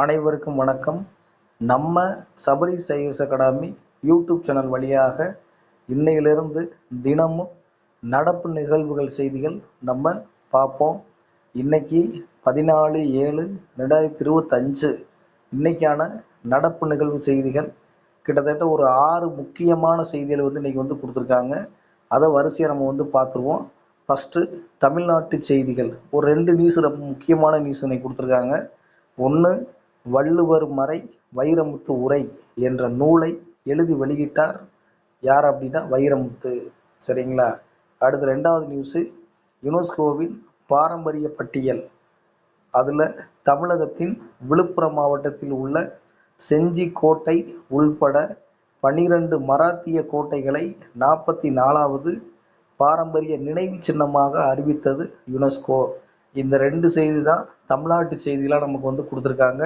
அனைவருக்கும் வணக்கம். நம்ம Sabari size academy YouTube channel வழியாக இன்னையிலிருந்து தினமும் நடப்பு நிகழ்வுகள் செய்திகள் நம்ம பார்ப்போம். இன்னைக்கு பதினாலு ஏழு ரெண்டாயிரத்தி இருபத்தஞ்சு இன்னைக்கான நடப்பு நிகழ்வு செய்திகள். கிட்டத்தட்ட ஒரு ஆறு முக்கியமான செய்திகள் வந்து இன்றைக்கி வந்து கொடுத்துருக்காங்க. அதை வரிசையாக நம்ம வந்து பார்த்துருவோம். ஃபஸ்ட்டு தமிழ்நாட்டு செய்திகள். ஒரு ரெண்டு நியூஸ் ரொம்ப முக்கியமான நியூஸ் இன்னைக்கு கொடுத்துருக்காங்க. ஒன்று வள்ளுவர் மறை வைரமுத்து உரை என்ற நூலை எழுதி வெளியிட்டார். யார் அப்படின்னா வைரமுத்து. சரிங்களா? அடுத்து ரெண்டாவது நியூஸு யுனெஸ்கோவின் பாரம்பரிய பட்டியல். அதில் தமிழகத்தின் விழுப்புரம் மாவட்டத்தில் உள்ள செஞ்சி கோட்டை உள்பட பனிரெண்டு மராத்திய கோட்டைகளை நாற்பத்தி நாலாவது பாரம்பரிய நினைவு சின்னமாக அறிவித்தது யுனெஸ்கோ. இந்த ரெண்டு செய்தி தான் தமிழ்நாட்டு செய்திகளாக நமக்கு வந்து கொடுத்துருக்காங்க.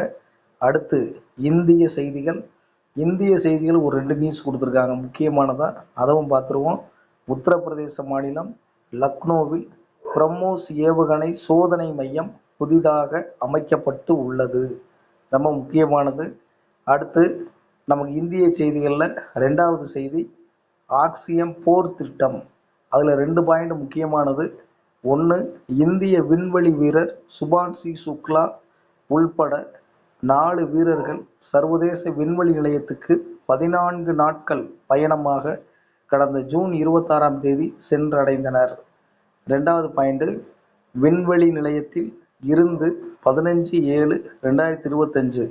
அடுத்து இந்திய செய்திகள். இந்திய செய்திகள் ஒரு ரெண்டு நியூஸ் கொடுத்துருக்காங்க. முக்கியமானதாக அதுவும் பார்த்துருவோம். உத்தரப்பிரதேச மாநிலம் லக்னோவில் பிரம்மோஸ் ஏவுகணை சோதனை மையம் புதிதாக அமைக்கப்பட்டு உள்ளது. ரொம்ப முக்கியமானது. அடுத்து நமக்கு இந்திய செய்திகளில் ரெண்டாவது செய்தி ஆக்சியம் போர் திட்டம். அதில் ரெண்டு பாயிண்ட் முக்கியமானது. ஒன்று இந்திய விண்வெளி வீரர் சுபான்சி சுக்லா உள்பட நாலு வீரர்கள் சர்வதேச விண்வெளி நிலையத்துக்கு பதினான்கு நாட்கள் பயணமாக கடந்த ஜூன் இருபத்தாறாம் தேதி சென்றடைந்தனர். ரெண்டாவது பாயிண்ட்டு விண்வெளி நிலையத்தில் இருந்து பதினஞ்சு ஏழு ரெண்டாயிரத்தி இருபத்தஞ்சு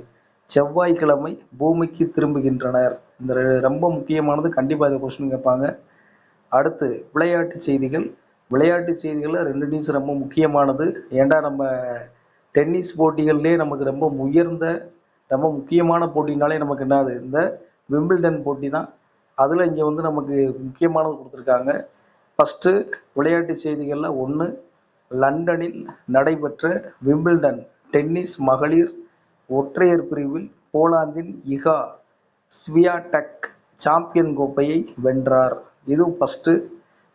செவ்வாய்க்கிழமை பூமிக்கு திரும்புகின்றனர். இந்த ரொம்ப முக்கியமானது. கண்டிப்பாக இதை கொஸ்டின் கேட்பாங்க. அடுத்து விளையாட்டு செய்திகள். விளையாட்டு செய்திகளில் ரெண்டு நியூஸ் ரொம்ப முக்கியமானது. ஏன்டா நம்ம டென்னிஸ் போட்டிகள்லேயே நமக்கு ரொம்ப உயர்ந்த ரொம்ப முக்கியமான போட்டினாலே நமக்கு என்னது? இந்த விம்பிள்டன் போட்டி தான் அதில் இங்கே வந்து நமக்கு முக்கியமானது கொடுத்துருக்காங்க. ஃபஸ்ட்டு விளையாட்டு செய்திகளில் ஒன்று லண்டனில் நடைபெற்ற விம்பிள்டன் டென்னிஸ் மகளிர் ஒற்றையர் பிரிவில் போலாந்தின் இகா ஸ்வியாடெக் சாம்பியன் கோப்பையை வென்றார். இதுவும் ஃபஸ்ட்டு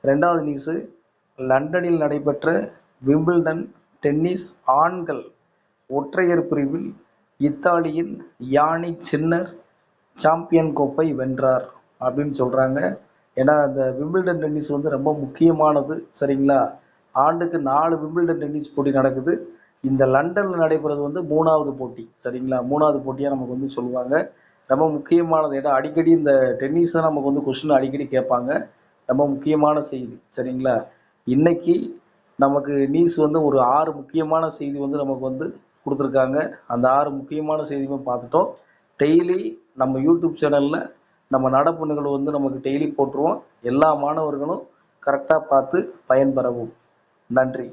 ரெண்டாவது நியூஸு லண்டனில் நடைபெற்ற விம்பிள்டன் டென்னிஸ் ஆண்கள் ஒற்றையர் பிரிவில் இத்தாலியின் யானிக் சின்னர் சாம்பியன் கோப்பை வென்றார் அப்படின்னு சொல்கிறாங்க ஏன்னா அந்த விம்பிள்டன் டென்னிஸ் வந்து ரொம்ப முக்கியமானது சரிங்களா? ஆண்டுக்கு நாலு விம்பிள்டன் டென்னிஸ் போட்டி நடக்குது. இந்த லண்டனில் நடைபெறது வந்து மூணாவது போட்டி சரிங்களா? மூணாவது போட்டியாக நமக்கு வந்து சொல்லுவாங்க. ரொம்ப முக்கியமானது ஏன்னா அடிக்கடி இந்த டென்னிஸ் தான் நமக்கு வந்து கொஸ்டின் அடிக்கடி கேட்பாங்க. ரொம்ப முக்கியமான செய்தி சரிங்களா? இன்னைக்கு நமக்கு நியூஸ் வந்து ஒரு ஆறு முக்கியமான செய்தி வந்து நமக்கு வந்து கொடுத்துருக்காங்க. அந்த ஆறு முக்கியமான செய்தியுமே பார்த்துட்டோம். டெய்லி நம்ம யூடியூப் சேனலில் நம்ம நடப்பு நிகழ்வு வந்து நமக்கு டெய்லி போட்டுருவோம். எல்லா மாணவர்களும் கரெக்டாக பார்த்து பயன்பெறவும். நன்றி.